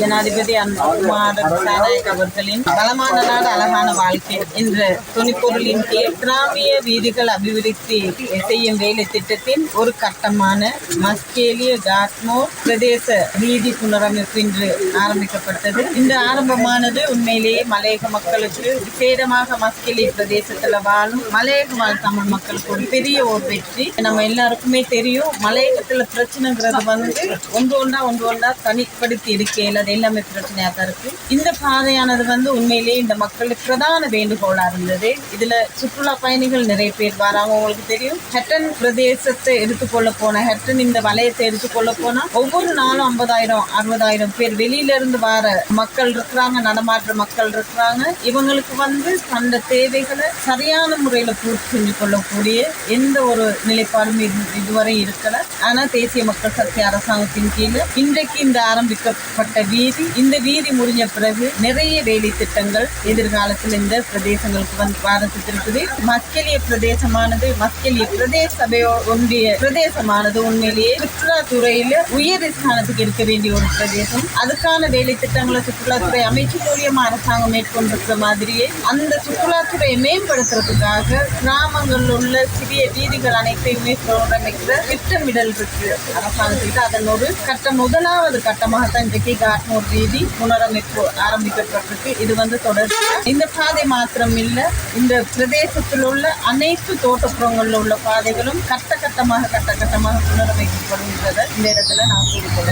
ஜனாதிபதி அன்புகுமார் சாநாயக் அவர்களின் பலமான நாடு அழகான வாழ்க்கை. என்ற துணிப்பொருளின் கீழ் கிராமிய வீதிகள் அபிவிருத்தி செய்யும் வேலை திட்டத்தின் ஒரு கட்டமான மஸ்கேலிய காட்மோ பிரதேச வீதி புனரமைப்பு இன்று ஆரம்பிக்கப்பட்டது. இந்த ஆரம்பமானது உண்மையிலேயே மலையக மக்களுக்கு விசேடமாக மஸ்கேலி பிரதேசத்தில் வாழும் மலையக வாழ் தமிழ் மக்களுக்கு ஒரு பெரிய ஒரு வெற்றி. நம்ம எல்லாருக்குமே தெரியும் மலையகத்தில் பிரச்சனைங்கிறது வந்து ஒன்று ஒன்றா ஒன்று ஒன்றா தனிப்படுத்தி இருக்கையில் அது எல்லாமே பிரச்சனையாக தான் இருக்கு. இந்த பாதையானது வந்து உண்மையிலேயே இந்த மக்களுக்கு பிரதான வேண்டுகோளா இருந்தது. இதுல சுற்றுலா பயணிகள் நிறைய பேர் வராங்க உங்களுக்கு தெரியும். ஹெட்டன் பிரதேசத்தை எடுத்துக்கொள்ள போன ஹெட்டன் இந்த வலயத்தை எடுத்துக்கொள்ள போனா ஒவ்வொரு நாளும் ஐம்பதாயிரம் அறுபதாயிரம் பேர் வெளியில இருந்து வர மக்கள் இருக்கிறாங்க நடமாற்ற மக்கள் இருக்கிறாங்க. இவங்களுக்கு வந்து அந்த தேவைகளை சரியான முறையில பூர்த்தி செஞ்சு கொள்ளக்கூடிய எந்த ஒரு நிலைப்பாடும் இது இதுவரை இருக்கல. ஆனா தேசிய மக்கள் சக்தி அரசாங்கத்தின் கீழ் இன்றைக்கு இந்த ஆரம்பிக்கப்பட்ட வீதி இந்த வீதி முடிஞ்ச பிறகு நிறைய வேலை திட்டங்கள் எதிர்காலத்தில் இந்த பிரதேசங்களுக்கு வந்து வாரத்துக்கு மக்களிய பிரதேசமானது மக்களிய பிரதேச சபையோ ஒன்றிய பிரதேசமானது உண்மையிலேயே சுற்றுலாத்துறையில உயர் ஸ்தானத்துக்கு இருக்க வேண்டிய ஒரு பிரதேசம். அதுக்கான வேலை திட்டங்களை சுற்றுலாத்துறை அமைச்சு மூலியமா அரசாங்கம் மேற்கொண்டிருக்கிற மாதிரியே அந்த சுற்றுலாத்துறையை மேம்படுத்துறதுக்காக கிராமங்களில் உள்ள சிறிய வீதிகள் அனைத்தையுமே புனரமைக்கிற திட்டமிடல் இருக்கு. அரசாங்கத்துக்கு அதன் ஒரு கட்டம் முதலாவது கட்டமாக தான் இன்றைக்கு காட்மோர் வீதி புனரமைப்பு ஆரம்பிக்கப்பட்டிருக்கு. இது வந்து தொடர்ச்சி இந்த பாதை மாத்திரம் இல்ல இந்த பிரதேசத்தில் உள்ள அனைத்து தோட்டப்புறங்களில் உள்ள பாதைகளும் கட்ட கட்டமாக கட்ட கட்டமாக புனரமைக்கப்படுகின்றதை இந்த இடத்துல நான் கூறிக்கொள்ள